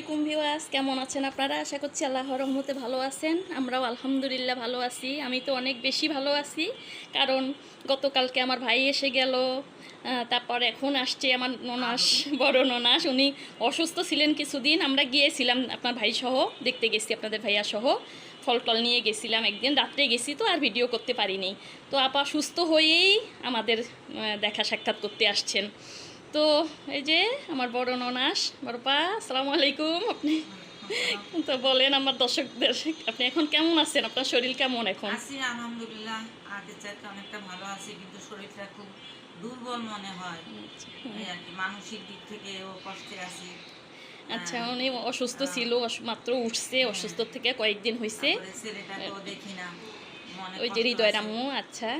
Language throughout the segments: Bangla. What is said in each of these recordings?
আলাইকুম ভিওয়াস কেমন আছেন আপনারা? আশা করছি আল্লাহর রহমতে ভালো আছেন। আমরাও আলহামদুলিল্লাহ ভালো আছি। আমি তো অনেক বেশি ভালো আছি, কারণ গতকালকে আমার ভাই এসে গেল তারপর এখন আসছে আমার ননাস, বড় ননাস। উনি অসুস্থ ছিলেন কিছুদিন, আমরা গিয়েছিলাম আপনার ভাই সহ দেখতে গেছি আপনাদের ভাইয়া সহ ফল টল নিয়ে গেছিলাম একদিন, রাত্রে গেছি তো আর ভিডিও করতে পারিনি। তো আপা সুস্থ হয়েই আমাদের দেখা সাক্ষাৎ করতে আসছেন। তো এই যে আমার বড় ননাস বড়পা আসসালামু আলাইকুম। আপনি তো বলেন আমার দর্শকদের আপনি এখন কেমন আছেন? আপনার শরীর কেমন এখন? আছি আলহামদুলিল্লাহ। আগের চাইতে অনেকটা ভালো আছি কিন্তু শরীরটা খুব দুর্বল মনে হয়। আর কি মানসিক দিক থেকে ও কষ্টে আছি। আচ্ছা উনি অসুস্থ ছিল মাত্র উঠছে অসুস্থ থেকে কয়েকদিন হয়েছে ওই যে হৃদয় রামু আচ্ছা।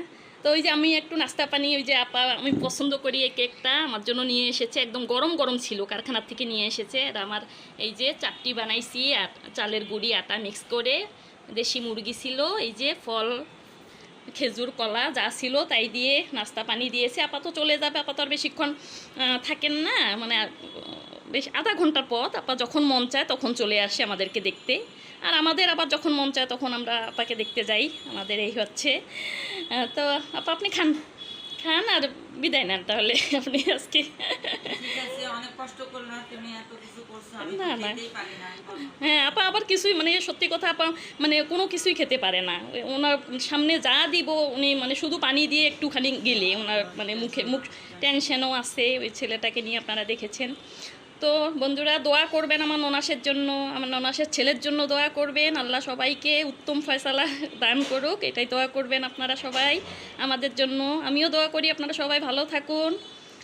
তো ওই যে আমি একটু নাস্তা পানি, ওই যে আপা আমি পছন্দ করি এই কেকটা, আমার জন্য নিয়ে এসেছে, একদম গরম গরম ছিল, কারখানার থেকে নিয়ে এসেছে। আর আমার এই যে চারটি বানাইছি আর চালের গুঁড়ি, আটা মিক্স করে, দেশি মুরগি ছিল, এই যে ফল, খেজুর, কলা যা ছিল তাই দিয়ে নাস্তা পানি দিয়েছে। আপাতত চলে যাবে আপাতত আর বেশিক্ষণ থাকেন না মানে বেশ আধা ঘণ্টার পথ আপা যখন মন চায় তখন চলে আসে আমাদেরকে দেখতে। আর আমাদের আবার যখন মন চায় তখন আমরা আপাকে দেখতে যাই। আমাদের এই হচ্ছে। তো আপা আপনি খান। খান আর বিদায় নেন তাহলে। আপনি আজকে না, না। হ্যাঁ আপা আবার কিছুই মানে সত্যি কথা আপা মানে কোনো কিছুই খেতে পারে না। ওনার সামনে যা দিব উনি মানে শুধু পানি দিয়ে একটুখানি গেলে ওনার মানে মুখে মুখ টেনশনও আছে। ওই ছেলেটাকে নিয়ে আপনারা দেখেছেন। তো বন্ধুরা দোয়া করবেন আমার ননাসের জন্য, আমার ননাসের ছেলের জন্য দোয়া করবেন। আল্লাহ সবাইকে উত্তম ফয়সালা দান করুক, এটাই দোয়া করবেন আপনারা সবাই আমাদের জন্য। আমিও দোয়া করি আপনারা সবাই ভালো থাকুন।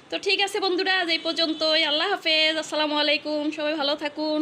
তো ঠিক আছে বন্ধুরা, আজ এই পর্যন্তই। আল্লাহ হাফেজ, আসসালামু আলাইকুম, সবাই ভালো থাকুন।